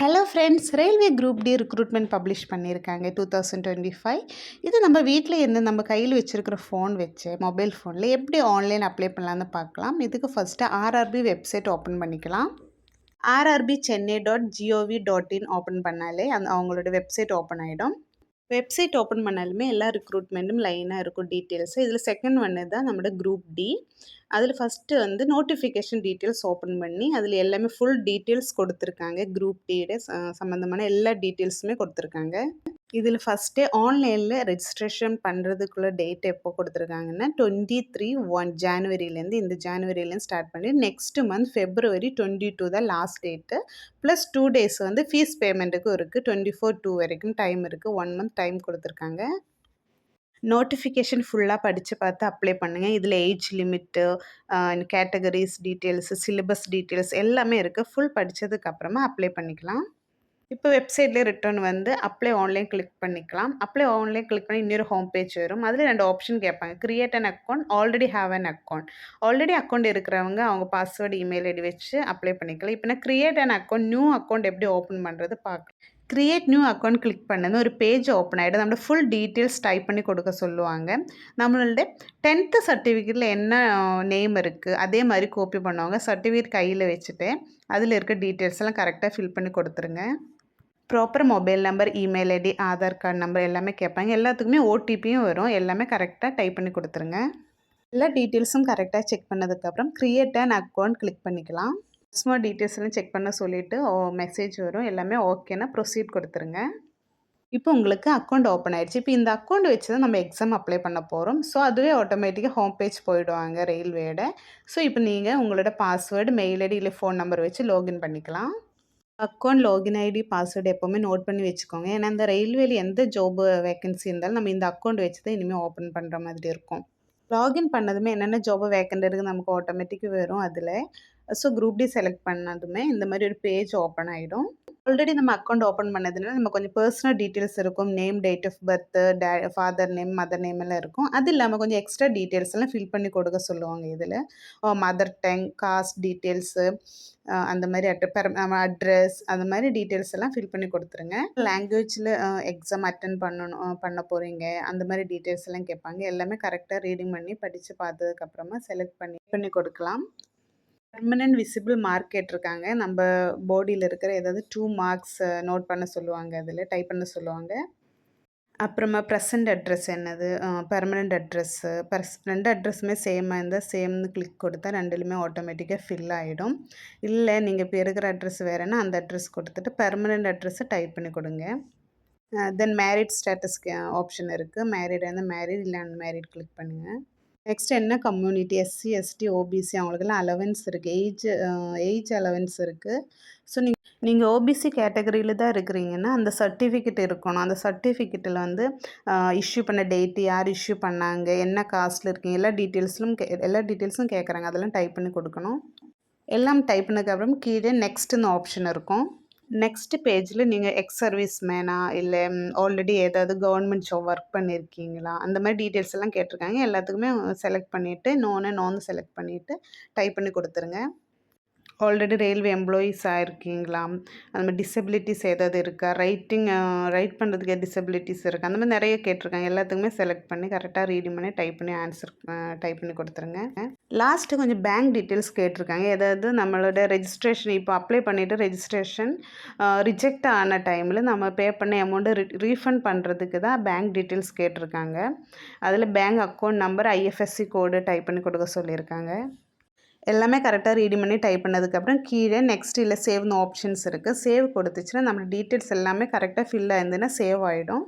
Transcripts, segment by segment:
Hello friends railway group D recruitment publish பண்ணியிருக்காங்க two thousand twenty five இது நம்ம வீட்டில் இருந்து நம்ம கையில் வச்சுருக்கிற ஃபோன் வச்சு மொபைல் ஃபோனில் எப்படி ஆன்லைன் அப்ளை பண்ணலான்னு பார்க்கலாம். இதுக்கு ஃபஸ்ட்டு ஆர்ஆர்பி வெப்சைட் ஓப்பன் பண்ணிக்கலாம். RRB Chennai dot G O V dot in open பண்ணாலே அந்த அவங்களோட வெப்சைட் ஓப்பன் ஆகிடும் வெப்சைட் ஓப்பன் பண்ணாலுமே எல்லா ரிக்ரூட்மெண்ட்டும் லைனாக இருக்கும் டீட்டெயில்ஸு இதில் செகண்ட் ஒன்று தான் நம்மளோட குரூப் டி அதில் ஃபஸ்ட்டு வந்து நோட்டிஃபிகேஷன் டீட்டெயில்ஸ் ஓப்பன் பண்ணி அதில் எல்லாமே ஃபுல் டீட்டெயில்ஸ் கொடுத்துருக்காங்க. குரூப் டியோட சம்மந்தமான எல்லா டீட்டெயில்ஸுமே கொடுத்துருக்காங்க. இதில் ஃபஸ்ட்டே ஆன்லைனில் ரெஜிஸ்ட்ரேஷன் பண்ணுறதுக்குள்ள டேட் எப்போ கொடுத்துருக்காங்கன்னா டுவெண்ட்டி த்ரீ ஒன் ஜான்வரியிலேருந்து இந்த ஜான்வரியிலேருந்து ஸ்டார்ட் பண்ணி next month February twenty two தான் last date plus two days வந்து ஃபீஸ் பேமெண்ட்டுக்கும் இருக்குது டுவெண்ட்டி ஃபோர் டூ வரைக்கும் டைம் இருக்குது ஒன் மந்த் டைம் கொடுத்துருக்காங்க. நோட்டிஃபிகேஷன் ஃபுல்லாக படித்து பார்த்து அப்ளை பண்ணுங்கள் இதில் age limit categories details syllabus details எல்லாமே இருக்குது ஃபுல் படித்ததுக்கப்புறமா அப்ளை பண்ணிக்கலாம். இப்போ வெப்சைட்லேயே ரிட்டர்ன் வந்து அப்ளை ஆன்லைன் கிளிக் பண்ணிக்கலாம். அப்ளை ஆன்லைன் கிளிக் பண்ணி இன்னொரு ஹோம் பேஜ் வரும். அதில் ரெண்டு ஆப்ஷன் கேட்பாங்க. Create an account already have an account already account இருக்கிறவங்க அவங்க பாஸ்வேர்டு இமெயில் ஐடி வச்சு அப்ளை பண்ணிக்கலாம். இப்போ நான் create an account new account எப்படி ஓப்பன் பண்ணுறது பார்க்கலாம். க்ரியேட் நியூ அக்கௌண்ட் கிளிக் பண்ணது ஒரு பேஜ் ஓப்பன் ஆகிடும் நம்மளோட ஃபுல் டீட்டெயில்ஸ் டைப் பண்ணி கொடுக்க சொல்லுவாங்க. நம்மளோட டென்த்து சர்டிஃபிகேட்டில் என்ன நேம் இருக்குது அதே மாதிரி காப்பி பண்ணுவாங்க. சர்டிஃபிகேட் கையில் வச்சுட்டு அதில் இருக்க டீட்டெயில்ஸ் எல்லாம் கரெக்டாக ஃபில் பண்ணி கொடுத்துருங்க. Proper mobile number email ID Aadhaar card number எல்லாமே கேட்பாங்க. எல்லாத்துக்குமே ஓடிபியும் வரும். எல்லாமே கரெக்டாக டைப் பண்ணி கொடுத்துருங்க. எல்லா டீட்டெயில்ஸும் கரெக்டாக செக் பண்ணதுக்கப்புறம் க்ரியேட் அண்ட் அக்கௌண்ட் கிளிக் பண்ணிக்கலாம். கஸ்டமர் டீட்டெயில்ஸ்லாம் செக் பண்ண சொல்லிவிட்டு ஓ மெசேஜ் வரும். எல்லாமே ஓகேன்னா ப்ரொசீட் கொடுத்துருங்க. இப்போ உங்களுக்கு அக்கௌண்ட் ஓப்பன் ஆயிடுச்சு. இப்போ இந்த அக்கௌண்ட் வச்சு தான் நம்ம எக்ஸாம் அப்ளை பண்ண போகிறோம் ஸோ அதுவே ஆட்டோமேட்டிக்காக ஹோம் பேஜ் போயிடுவாங்க ரயில்வேட ஸோ இப்போ நீங்கள் உங்களோட பாஸ்வேர்டு மெயில் ஐடி இல்லை ஃபோன் நம்பர் வச்சு லாகின் பண்ணிக்கலாம். அக்கௌண்ட் லாகின் ஐடி பாஸ்வேர்டு எப்போவுமே நோட் பண்ணி வச்சுக்கோங்க. ஏன்னா இந்த ரயில்வேல எந்த ஜாப் வேகன்சி இருந்தாலும் நம்ம இந்த அக்கௌண்ட் வச்சு தான் இனிமேல் ஓப்பன் பண்ணுற மாதிரி இருக்கும். லாகின் பண்ணதுமே என்னென்ன ஜாப் வேக்கண்ட் இருக்குது நமக்கு ஆட்டோமேட்டிக்காக வரும் அதில். ஸோ குரூப் டி செலக்ட் பண்ணதுமே இந்த மாதிரி ஒரு பேஜ் ஓப்பன் ஆகிடும் ஆல்ரெடி நம்ம அக்கௌண்ட் ஓப்பன் பண்ணதுனால நம்ம கொஞ்சம் பர்சனல் டீட்டெயில்ஸ் இருக்கும். Name date of birth day father name mother name எல்லாம் இருக்கும். அது இல்லாமல் கொஞ்சம் எக்ஸ்ட்ரா டீட்டெயில்ஸ் எல்லாம் ஃபில் பண்ணி கொடுக்க சொல்லுவாங்க இதில். மதர் டங் காஸ்ட் டீட்டெயில்ஸு அந்த மாதிரி அட் பெர் அட்ரஸ் அந்த மாதிரி டீட்டெயில்ஸ் எல்லாம் ஃபில் பண்ணி கொடுத்துருங்க. லாங்குவேஜில் எக்ஸாம் அட்டன் பண்ணணும் uh, பண்ண போகிறீங்க அந்த மாதிரி டீட்டெயில்ஸ் எல்லாம் கேட்பாங்க. எல்லாமே கரெக்டாக ரீடிங் பண்ணி படித்து பார்த்ததுக்கப்புறமா செலக்ட் பண்ணி பண்ணி கொடுக்கலாம். பெர்மனன்ட் விசிபிள் மார்க் கேட்டிருக்காங்க. நம்ம பாடியில் இருக்கிற ஏதாவது டூ மார்க்ஸ் நோட் பண்ண சொல்லுவாங்க. அதில் டைப் பண்ண சொல்லுவாங்க. அப்புறமா ப்ரெசண்ட் அட்ரஸ் என்னது? பெர்மனண்ட் அட்ரஸ்ஸு பர்ஸ் ரெண்டு அட்ரஸுமே சேமாக இருந்தால் சேம்னு கிளிக் கொடுத்தா ரெண்டுலையுமே ஆட்டோமேட்டிக்காக ஃபில் ஆகிடும் இல்லை நீங்கள் இப்போ இருக்கிற அட்ரஸ் வேறுனா அந்த அட்ரஸ் கொடுத்துட்டு பெர்மனண்ட் அட்ரஸை டைப் பண்ணி கொடுங்க. தென் மேரிட் ஸ்டேட்டஸ்க்கு ஆப்ஷன் இருக்குது மேரிட் இருந்தால் மேரிட் இல்லை அன்மேரிட் கிளிக் பண்ணுங்கள் நெக்ஸ்ட் என்ன கம்யூனிட்டி எஸ்சி எஸ்டி ஓபிசி அவங்களுக்கெல்லாம் அலவன்ஸ் இருக்குது ஏஜ் ஏஜ் அலவன்ஸ் இருக்குது ஸோ நீங்கள் நீங்கள் ஓபிசி கேட்டகரியில் தான் இருக்கிறீங்கன்னா அந்த சர்டிஃபிகேட் இருக்கணும். அந்த சர்டிஃபிகேட்டில் வந்து இஷ்யூ பண்ண டேட்டு யார் இஷ்யூ பண்ணாங்க? என்ன காஸ்ட்டில் இருக்கீங்க? எல்லா டீட்டெயில்ஸ்லும் கே எல்லா டீட்டெயில்ஸும் கேட்குறாங்க. அதெல்லாம் டைப் பண்ணி கொடுக்கணும். எல்லாம் டைப் பண்ணதுக்கப்புறம் கீழே நெக்ஸ்ட்டுன்னு ஆப்ஷன் இருக்கும். நெக்ஸ்ட் பேஜில் நீங்கள் எக்ஸ் சர்வீஸ் மேனா இல்லை ஆல்ரெடி ஏதாவது கவர்மெண்ட் ஜாப் ஒர்க் பண்ணியிருக்கீங்களா அந்த மாதிரி டீட்டெயில்ஸ் எல்லாம் கேட்டிருக்காங்க. எல்லாத்துக்குமே செலக்ட் பண்ணிவிட்டு நோனு நோன்னு செலக்ட் பண்ணிவிட்டு டைப் பண்ணி கொடுத்துருங்க. ஆல்ரெடி ரயில்வே எம்ப்ளாயீஸ் ஆகிருக்கீங்களா அந்த மாதிரி டிசபிலிட்டிஸ் ஏதாவது இருக்கா? ரைட்டிங் ரைட் பண்ணுறதுக்கு டிசபிலிட்டிஸ் இருக்கா? அந்த மாதிரி நிறைய கேட்டிருக்காங்க. எல்லாத்துக்குமே செலக்ட் பண்ணி கரெக்டாக ரீடிங் பண்ணி டைப் பண்ணி ஆன்சர் டைப் பண்ணி கொடுத்துருங்க. லாஸ்ட்டு கொஞ்சம் பேங்க் டீட்டெயில்ஸ் கேட்டிருக்காங்க. ஏதாவது நம்மளோட ரெஜிஸ்ட்ரேஷன் இப்போ அப்ளை பண்ணிவிட்டு ரெஜிஸ்ட்ரேஷன் ரிஜெக்ட் ஆன டைமில் நம்ம பே பண்ண அமௌண்ட்டு ரீஃபண்ட் பண்ணுறதுக்கு தான் பேங்க் டீட்டெயில்ஸ் கேட்டிருக்காங்க. அதில் bank account number IFSC code type பண்ணி கொடுக்க சொல்லியிருக்காங்க. எல்லாமே கரெக்டாக ரீடி பண்ணி டைப் பண்ணதுக்கப்புறம் கீழே நெக்ஸ்ட் இல்லை சேவ்னு ஆப்ஷன்ஸ் இருக்குது சேவ் கொடுத்துச்சுன்னா நம்ம டீட்டெயில்ஸ் எல்லாமே கரெக்டாக ஃபில் ஆயிருந்துன்னா சேவ் ஆகிடும்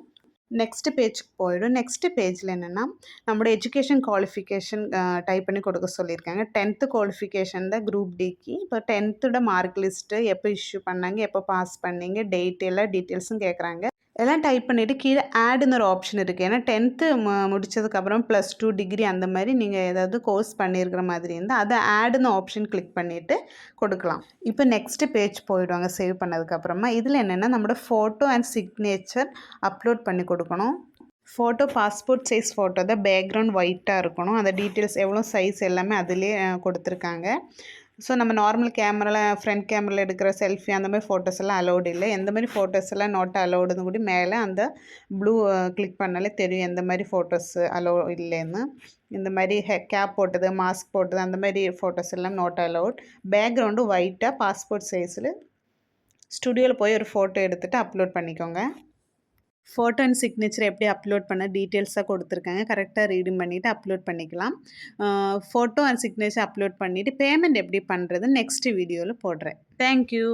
நெக்ஸ்ட்டு பேஜுக்கு போயிடும். நெக்ஸ்ட்டு பேஜில் என்னென்னா நம்மளோட எஜுகேஷன் குவாலிஃபிகேஷன் டைப் பண்ணி கொடுக்க சொல்லியிருக்காங்க. டென்த்து குவாலிஃபிகேஷன் தான் குரூப் டிக்கு இப்போ டென்த்தோட மார்க் லிஸ்ட்டு எப்போ இஷ்யூ பண்ணாங்க எப்போ பாஸ் பண்ணீங்க டேட் எல்லா டீட்டெயில்ஸும் கேட்குறாங்க எல்லாம் டைப் பண்ணிவிட்டு கீழே ஆடுன்னு ஒரு ஆப்ஷன் இருக்குது ஏன்னா டென்த்து முடித்ததுக்கப்புறம் ப்ளஸ் டூ டிகிரி அந்த மாதிரி நீங்கள் ஏதாவது கோர்ஸ் பண்ணியிருக்கிற மாதிரி இருந்தால் அதை ஆடுன்னு ஆப்ஷன் கிளிக் பண்ணிவிட்டு கொடுக்கலாம். இப்போ நெக்ஸ்ட்டு பேஜ் போயிடுவாங்க சேவ் பண்ணதுக்கப்புறமா. இதில் என்னென்னா நம்மளோட ஃபோட்டோ அண்ட் சிக்னேச்சர் அப்லோட் பண்ணி கொடுக்கணும். ஃபோட்டோ பாஸ்போர்ட் சைஸ் ஃபோட்டோ தான் பேக்ரவுண்ட் ஒயிட்டாக இருக்கணும். அந்த டீட்டெயில்ஸ் எவ்வளோ சைஸ் எல்லாமே அதிலே கொடுத்துருக்காங்க. ஸோ நம்ம நார்மல் கேமராவில் ஃப்ரண்ட் கேமராவில் எடுக்கிற செல்ஃபி அந்த மாதிரி ஃபோட்டோஸ் எல்லாம் அலௌடு இல்லை. எந்த மாதிரி ஃபோட்டோஸ் எல்லாம் நாட் அலௌடுன்னு கூட மேலே அந்த ப்ளூ கிளிக் பண்ணாலே தெரியும் எந்த மாதிரி ஃபோட்டோஸ் அலோ இல்லைன்னு. இந்த மாதிரி ஹெ கேப் போட்டது மாஸ்க் போட்டது அந்த மாதிரி ஃபோட்டோஸ் எல்லாம் நாட் அலௌட் பேக்ரவுண்டு ஒயிட்டாக பாஸ்போர்ட் சைஸில் ஸ்டுடியோவில் போய் ஒரு ஃபோட்டோ எடுத்துகிட்டு அப்லோட் பண்ணிக்கோங்க. ஃபோட்டோ அண்ட் சிக்னேச்சர் எப்படி அப்லோட் பண்ண டீட்டெயில்ஸாக கொடுத்துருக்காங்க கரெக்டாக ரீடிங் பண்ணிவிட்டு அப்லோட் பண்ணிக்கலாம். ஃபோட்டோ அண்ட் சிக்னேச்சர் அப்லோட் பண்ணிவிட்டு பேமெண்ட் எப்படி பண்ணுறது நெக்ஸ்ட் வீடியோவில் போடுறேன். தேங்க்யூ